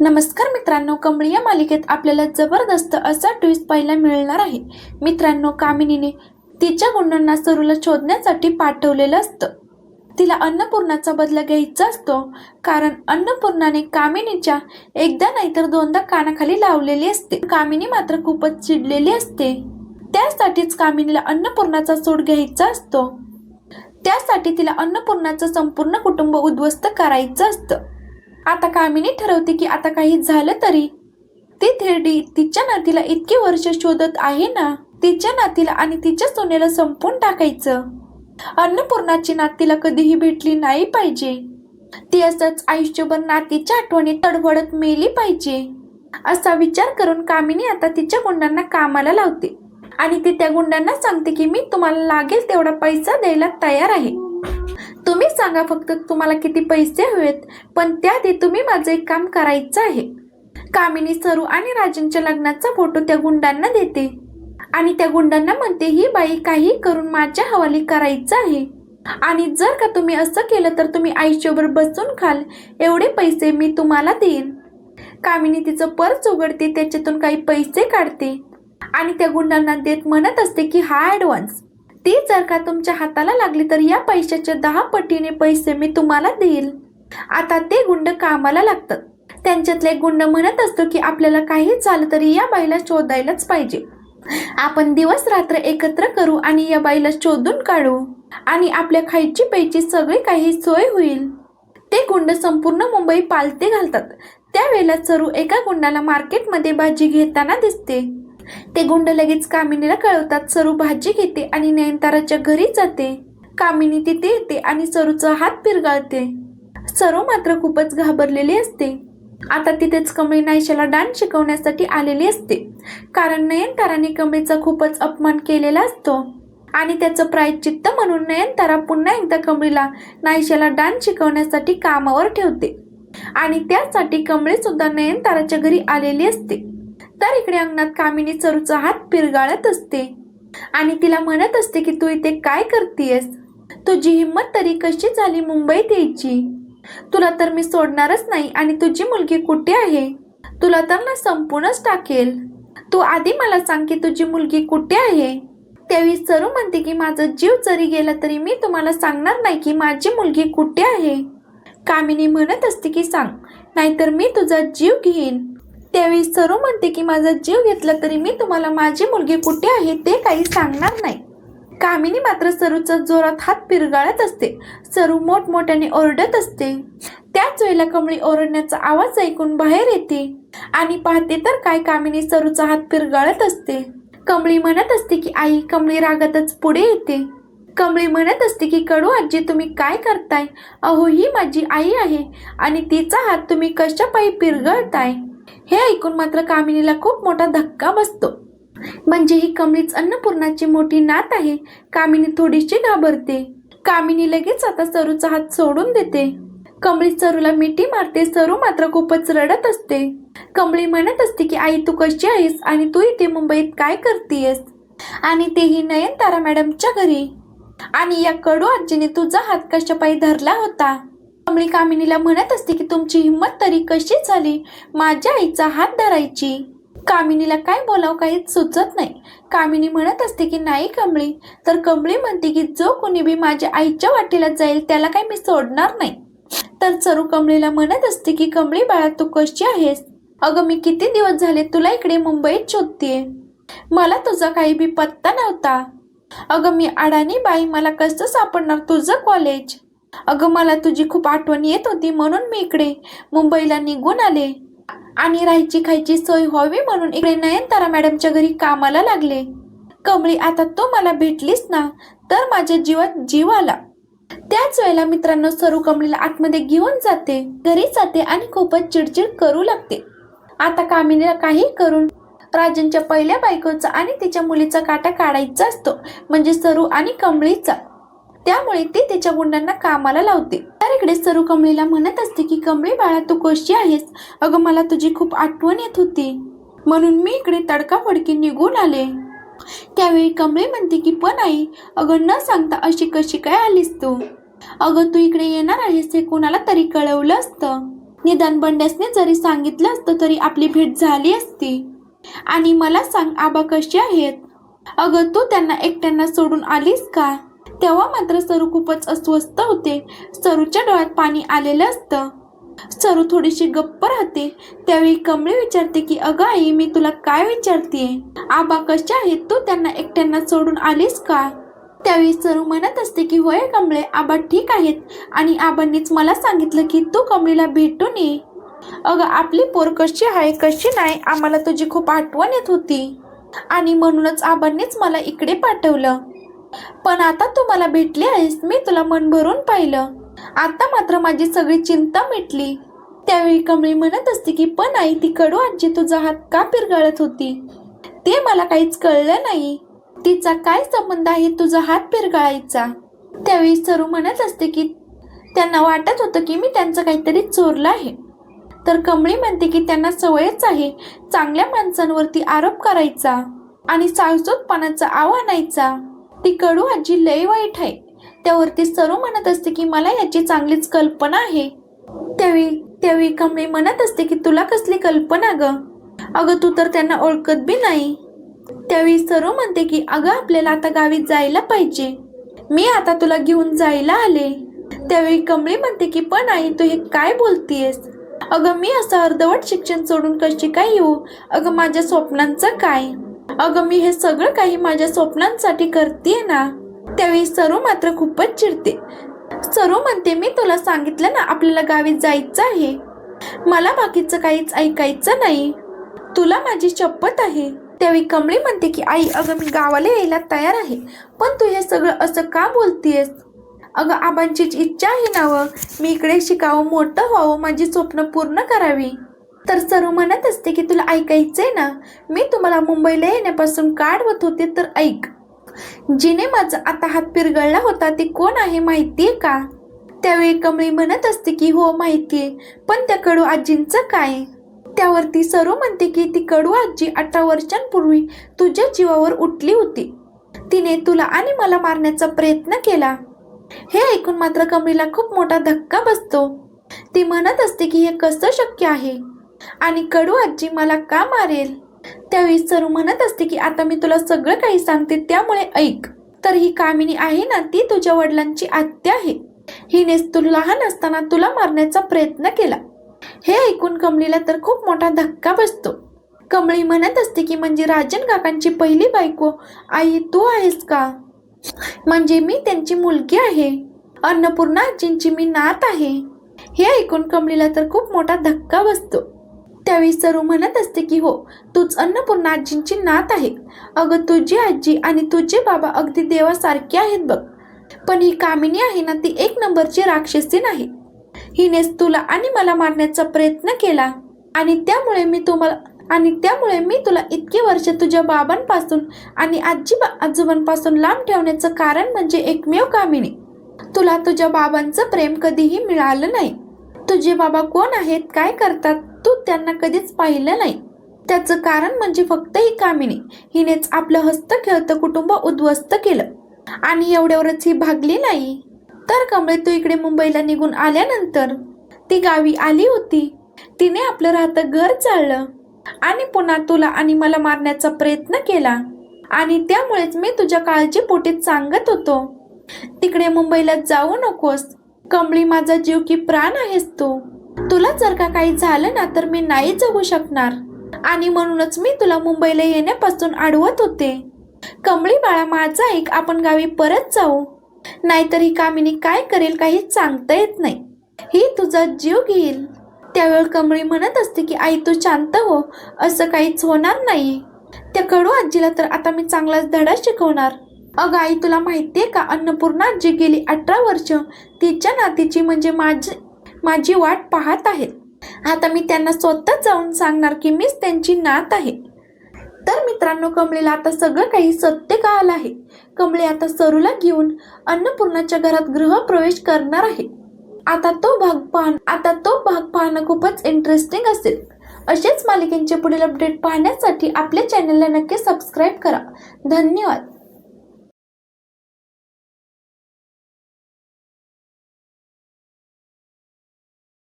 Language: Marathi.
नमस्कार मित्रांनो कमळी या मालिकेत आपल्याला जबरदस्त असा ट्विस्ट पाहायला मिळणार आहे. मित्रांनो कामिनीने तिच्या गुंडांना सरूला शोधण्यासाठी पाठवलेलं असतं. तिला अन्नपूर्णाचा बदला घ्यायचा असतो कारण अन्नपूर्णाने कामिनीच्या एकदा नाहीतर दोनदा कानाखाली लावलेली असते. कामिनी मात्र खूपच चिडलेली असते. त्यासाठीच कामिनीला अन्नपूर्णाचा सूड घ्यायचा असतो. त्यासाठी तिला अन्नपूर्णाचं संपूर्ण कुटुंब उद्ध्वस्त करायचं असतं. आता कामिनी ठरवते की आता काही झालं तरी. ती थेरडी तिच्या नातीला इतके वर्ष शोधत आहे ना तिच्या नातीला आणि तिच्या सोन्याला संपून टाकायचं. अन्नपूर्णाची नातीला कधीही भेटली नाही पाहिजे. ती असंच आयुष्यभर नातीच्या आठवणी तडफडत मेली पाहिजे. असा विचार करून कामिनी आता तिच्या गुंडांना कामाला लावते. आणि ती त्या गुंडांना सांगते की मी तुम्हाला लागेल तेवढा पैसा द्यायला तयार आहे. तुम्ही सांगा फक्त तुम्हाला किती पैसे हवेत पण त्याआधी तुम्ही माझं एक काम करायचं आहे. कामिनी सरू आणि राजनच्या लग्नाचा फोटो त्या गुंडांना देते. आणि त्या गुंडांना म्हणते ही बाई काही करून माझ्या हवाली करायचं आहे. आणि जर का तुम्ही असं केलं तर तुम्ही आयुष्यभर बसून खाल. एवढे पैसे मी तुम्हाला देईन. कामिनी तिचं पर्स उघडते त्याच्यातून काही पैसे काढते. आणि त्या गुंडांना देत म्हणत असते की हा ॲडव्हान्स ती जर का तुमच्या हाताला लागली तर या पैशाच्या दहा पटीने पैसे मी तुम्हाला देईल. आता ते गुंड कामाला लागतात. त्यांच्यातले गुंड म्हणत असतो की आपल्याला काही झालं तरी या बाईला शोधायलाच पाहिजे. आपण दिवस रात्र एकत्र करू आणि या बाईला शोधून काढू. आणि आपल्या खायची प्यायची सगळी काही सोय होईल. ते गुंड संपूर्ण मुंबई पालते घालतात. त्यावेळेला सरू एका गुंडाला मार्केटमध्ये भाजी घेताना दिसते. ते गुंड लगेच कामिनीला कळवतात. सरू भाजी घेते आणि नयनताराच्या घरी जाते. कामिनी तिथे येते आणि सरूचा हात पिरगाळते. सरू मात्र खूपच घाबरलेली असते. आता तिथेच कमळी नायशाला डान्स शिकवण्यासाठी आलेली असते. कारण नयनताराने कमळीचा खूपच अपमान केलेला असतो. आणि त्याचं प्रायचित्त म्हणून नयनतारा पुन्हा एकदा कमळीला नायशाला डान्स शिकवण्यासाठी कामावर ठेवते. आणि त्यासाठी कमळी सुद्धा नयनताराच्या घरी आलेली असते. तर इकडे अंगणात कामिनी चरूचा हात पिरगाळत असते. आणि तिला म्हणत असते की तू इथे काय करतेयस? तुझी हिंमत तरी कशी झाली मुंबईत यायची? तुला तर मी सोडणारच नाही आणि तुझी मुलगी कुठे आहे? तुला तर ना संपूनच टाकेल. तू आधी मला सांग की तुझी मुलगी कुठे आहे? त्यावेळी सरू म्हणते की माझा जीव जरी गेला तरी मी तुम्हाला सांगणार नाही की माझी मुलगी कुठे आहे. कामिनी म्हणत असते की सांग नाहीतर मी तुझा जीव घेईन. त्यावेळी सरू म्हणते की माझा जीव घेतला तरी मी तुम्हाला माझी मुलगी कुठे आहे ते काही सांगणार नाही. कामिनी मात्र सरूचा जोरात हात पिरगाळत असते. सरू मोठमोठ्याने ओरडत असते. त्याच वेळेला कमळी ओरडण्याचा आवाज ऐकून बाहेर येते आणि पाहते तर काय कामिनी सरूचा हात पिरगाळत असते. कमळी म्हणत असते की आई कमळी रागातच पुढे येते. कमळी म्हणत असते की कडू आजी तुम्ही काय करताय? अहो ही माझी आई आहे आणि तिचा हात तुम्ही कशापायी पिरगळताय? हे ऐकून मात्र कामिनीला खूप मोठा धक्का बसतो. म्हणजे ही कमळीच अन्नपूर्णाची मोठी नात आहे. कामिनी थोडीशी घाबरते. कामिनी लगेच आता सरूचा हात सोडून देते. कमळी सरूला मिठी मारते. सरू मात्र खूपच रडत असते. कमळी म्हणत असते की आई तू कशी आहेस आणि तू इथे मुंबईत काय करतेयस? आणि तेही नयनतारा मॅडमच्या घरी. आणि या कडू आजीने तुझा हात कशापायी धरला होता? कमळी कामिनीला म्हणत असते की तुमची हिंमत तरी कशी झाली? माझ्या आईचा हात धरायची. कामिनीला काय बोलावं काहीच सुचत नाही. कामिनी म्हणत असते की नाही कमळी. तर कमळी म्हणते की जो कोणी बी माझ्या आईच्या वाटेला जाईल त्याला काही मी सोडणार नाही. तर चरू कमळीला म्हणत असते की कमळी बाळा तू कशी आहेस? अगं मी किती दिवस झाले तुला इकडे मुंबईत शोधतेय. मला तुझा काही बी पत्ता नव्हता. अगं मी अडाणी बाई मला कसं सापडणार तुझं कॉलेज अगं मला तुझी खूप आठवण येत होती म्हणून मी इकडे मुंबईला निघून आले. आणि राहायची खायची सोय व्हावी म्हणून इकडे नयनतारा मॅडमच्या घरी कामाला लागले. कमळी आता तू मला भेटलीस ना तर माझ्या जीवात जीव आला. त्याच वेळेला मित्रांनो सरू कमळीला आतमध्ये घेऊन जाते. घरी जाते आणि खूपच चिडचिड करू लागते. आता कामिनीला काही करून राजनच्या पहिल्या बायकोचा आणि तिच्या मुलीचा काटा काढायचा असतो म्हणजे सरू आणि कमळीचा. त्यामुळे ते त्याच्या गुंडांना कामाला लावते. तर इकडे सरू कमळीला म्हणत असते की कमळी बाळा तू कशी आहेस? अगं मला तुझी खूप आठवण येत होती. म्हणून मी इकडे तडकाफडकी निघून आले. त्यावेळी कमळी म्हणते की पण आई अगं न सांगता अशी कशी काय आलीस तू? अगं तू इकडे येणार आहेस हे कोणाला तरी कळवलं असतं. निदान बंड्यासने जरी सांगितलं असतं तरी आपली भेट झाली असती. आणि मला सांग आबा कशी आहेत? अगं तू त्यांना एकट्यांना सोडून आलीस का? तेव्हा मात्र सरू खूपच अस्वस्थ होते. सरूच्या डोळ्यात पाणी आलेलं असतं. सरू थोडीशी गप्प राहते. त्यावेळी कमळी विचारते की अगं आई मी तुला काय विचारते आबा कशा आहेत? तू त्यांना एकट्यांना सोडून आलीस का? त्यावेळी सरू म्हणत असते की होय कमळे आबा ठीक आहेत. आणि आबांनीच मला सांगितलं की तू कमळीला भेटून ये. अगं आपली पोर कशी आहे कशी नाही आम्हाला तुझी खूप आठवण येत होती. आणि म्हणूनच आबांनीच मला इकडे पाठवलं. पण आता तू मला भेटली आहेस मी तुला मन भरून पाहिलं. आता मात्र माझी सगळी चिंता मिटली. त्यावेळी कमळी म्हणत असते की पण आई ती कडू आजी तुझा हात का पिरगळत होती? ते मला काहीच कळलं नाही. तिचा काय संबंध आहे तुझा हात पिरगाळायचा? त्यावेळी सरू म्हणत असते की त्यांना वाटत होतं की मी त्यांचं काहीतरी चोरलं आहे. तर कमळी म्हणते की त्यांना सवयच आहे चांगल्या माणसांवरती आरोप करायचा आणि सावसोतपणाचा आव आणायचा. ती कडू आजी लय वाईट आहे. त्यावरती सरू म्हणत असते की मला याची चांगलीच कल्पना आहे. त्यावेळी त्यावेळी कमळी म्हणत असते की तुला कसली कल्पना ग? अगं तू तर त्यांना ओळखत बी नाही. त्यावेळी सरू म्हणते की अगं आपल्याला आता गावी जायला पाहिजे. मी आता तुला घेऊन जायला आले. त्यावेळी कमळी म्हणते की पण आई तू हे काय बोलतीयस? अगं मी असं अर्धवट शिक्षण सोडून कशी काय येऊ? अगं माझ्या स्वप्नांचं काय? अगं मी हे सगळं काही माझ्या स्वप्नांसाठी करते ना त्यावेळी सरू मात्र खूपच चिडते. सरू म्हणते मी तुला सांगितलं ना आपल्याला गावी जायचं आहे. मला बाकीचं काहीच ऐकायचं नाही. तुला माझी शपथ आहे. त्यावेळी कमळी म्हणते की आई अगं मी गावाला यायला तयार आहे पण तू हे सगळं असं का बोलतेस अगं आबांची इच्छा आहे ना व मी इकडे शिकावं मोठं व्हावं माझी स्वप्न पूर्ण करावी. तर सरू म्हणत असते की तुला ऐकायचंय ना? मी तुम्हाला मुंबईला येण्यापासून काढवत होते तर ऐक. जिने माझा आता हात पिरगळला होता ते कोण आहे माहितीये का? त्यावेळी कमळी म्हणत असते की हो माहितीये. पण त्या कडू आजींचं काय? त्यावरती सरू म्हणते की ती कडू आजी अठरा वर्षांपूर्वी तुझ्या जीवावर उठली होती. तिने तुला आणि मला मारण्याचा प्रयत्न केला. हे ऐकून मात्र कमळीला खूप मोठा धक्का बसतो. ती म्हणत असते की हे कसं शक्य आहे? आणि कडू आजी मला का मारेल? त्यावेळी सरू म्हणत असते की आता मी तुला सगळं काही सांगते त्यामुळे ऐक. तर ही कामिनी आहे ना ती तुझ्या वडिलांची आत्या आहे. हिने तू लहान असताना तुला मारण्याचा प्रयत्न केला. हे ऐकून कमलीला तर खूप मोठा धक्का बसतो. कमळी म्हणत असते की म्हणजे राजन काकांची पहिली बायको आई तू आहेस का? म्हणजे मी त्यांची मुलगी आहे. अन्नपूर्णा आजींची मी नात आहे. हे ऐकून कमलीला तर खूप मोठा धक्का बसतो. त्यावेळी सरू म्हणत असते की हो तूच अन्नपूर्णा आजींची नात आहे. अगं तुझी आजी आणि तुझे बाबा अगदी देवासारखे आहेत बघ. पण ही कामिनी आहे ना ती एक नंबरची राक्षसी नाही. हिनेच तुला आणि मला मारण्याचा प्रयत्न केला. आणि त्यामुळे मी तुम्हाला आणि त्यामुळे मी तुला इतकी वर्ष तुझ्या बाबांपासून आणि आजी आजोबांपासून लांब ठेवण्याचं कारण म्हणजे एकमेव कामिनी. तुला तुझ्या बाबांचं प्रेम कधीही मिळालं नाही. तुझे बाबा कोण आहेत? काय करतात? तू त्यांना कधीच पाहिलं नाही. त्याचं कारण म्हणजे फक्त ही कामिनी. हिनेच आपलं हस्त खेळतं कुटुंब उद्ध्वस्त केलं. आणि एवढ्यावरच ही भागली नाही. तर कमळे तू इकडे मुंबईला निघून आल्यानंतर ती गावी आली होती. तिने आपलं राहतं घर चाललं. आणि पुन्हा तुला आणि मला मारण्याचा प्रयत्न केला. आणि त्यामुळेच मी तुझ्या काळजीपोटी सांगत होतो. तिकडे मुंबईला जाऊ नकोस. कमळी माझा जीव की प्राण आहेस तू? तुला जर का काही झालं ना तर मी नाही जगू शकणार. आणि म्हणूनच मी तुला मुंबईला येण्यापासून अडवत होते. कमळी बाळा माझा ऐक आपण गावी परत जाऊ. नाहीतर ही कामिनी काय करेल काही सांगता येत नाही. ही तुझा जीव घेईल. त्यावेळी कमळी म्हणत असते की आई तू शांत हो. असं काहीच होणार नाही. त्या कडू आजीला तर आता मी चांगलाच धडा शिकवणार. अग आई तुला माहितीये का? अन्नपूर्णा जी गेली अठरा वर्ष तिच्या नातीची म्हणजे माझी माझी वाट पाहत आहेत आता मी त्यांना स्वतः जाऊन सांगणार की मीच त्यांची नात आहे. तर मित्रांनो कमळेला आता सगळं काही सत्य कळालं आहे. कमळे आता सरूला घेऊन अन्नपूर्णाच्या घरात गृहप्रवेश करणार आहे. आता तो भाग पाहण आता तो भाग पाहणं खूपच इंटरेस्टिंग असेल. असेच मालिकेंचे पुढील अपडेट पाहण्यासाठी आपल्या चॅनलला नक्की सबस्क्राईब करा. धन्यवाद.